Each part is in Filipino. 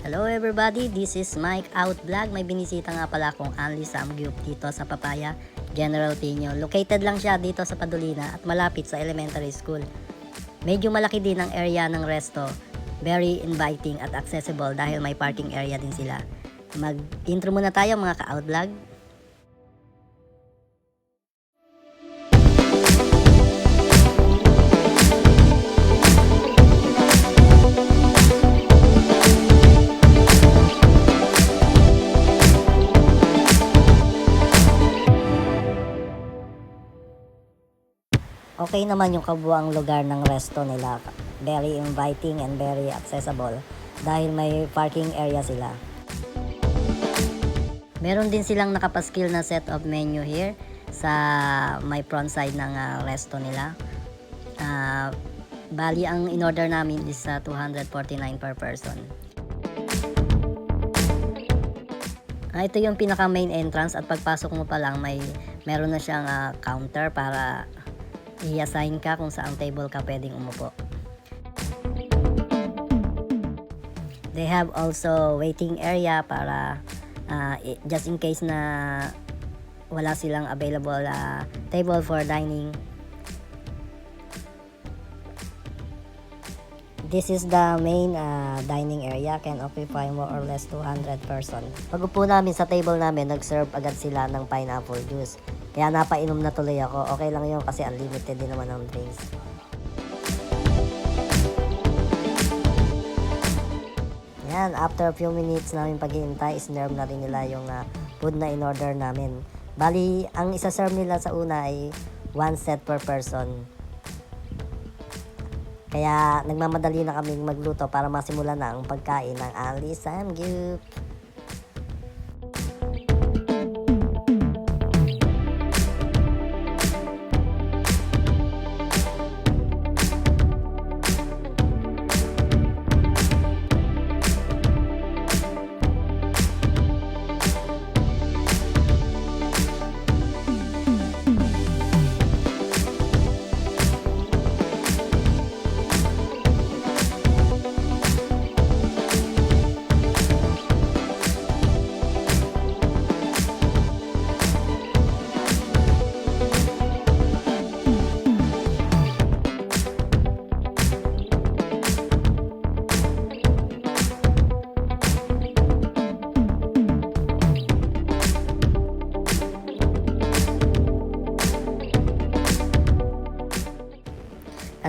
Hello everybody, this is Mike Out Vlog. May binisita nga pala akong Anli Samgyup dito sa Papaya, General Tino. Located lang siya dito sa Padulina at malapit sa elementary school. Medyo malaki din ang area ng resto. Very inviting at accessible dahil may parking area din sila. Mag-intro muna tayo mga ka-out vlog. Okay naman yung kabuang lugar ng resto nila. Very inviting and very accessible dahil may parking area sila. Meron din silang nakapaskil na set of menu here sa may front side ng ah, resto nila. Ah, bali, ang in-order namin is sa 249 per person. Ah, ito yung pinaka main entrance at pagpasok mo pa lang may meron na siyang ah, counter para i-assign ka kung saan table ka pwedeng umupo. They have also waiting area para i- just in case na wala silang available ah, table for dining. This is the main ah, dining area, can occupy more or less 200 person. Pag upo namin sa table namin, nag-serve agad sila ng pineapple juice. Kaya napainom na tuloy ako. Okay lang yun kasi unlimited din naman ang drinks. Yan, after a few minutes namin paghihintay, iserve na rin nila yung ah, food na in-order namin. Bali, ang isa-serve nila sa una ay one set per person. Kaya nagmamadali na kaming magluto para masimulan na ang pagkain ng Ali Samgyup.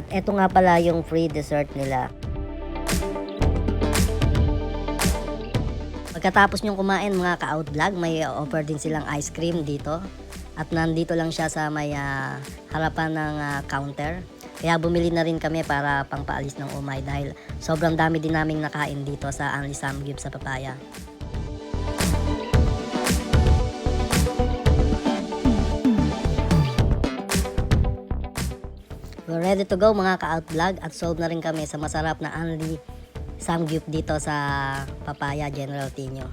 At eto nga pala yung free dessert nila. Pagkatapos nyong kumain mga ka-out vlog, may offer din silang ice cream dito. At nandito lang siya sa may ah, harapan ng ah, counter. Kaya bumili na rin kami para pangpaalis ng umay dahil sobrang dami din naming nakain dito sa Anli Samgyup sa Papaya. Ready to go mga ka-out vlog at solve na rin kami sa masarap na Anli Samgyup dito sa Papaya General Tino.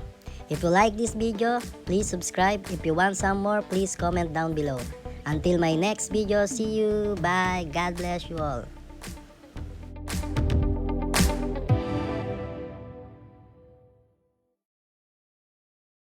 If you like this video, please subscribe. If you want some more, please comment down below. Until my next video, see you. Bye. God bless you all.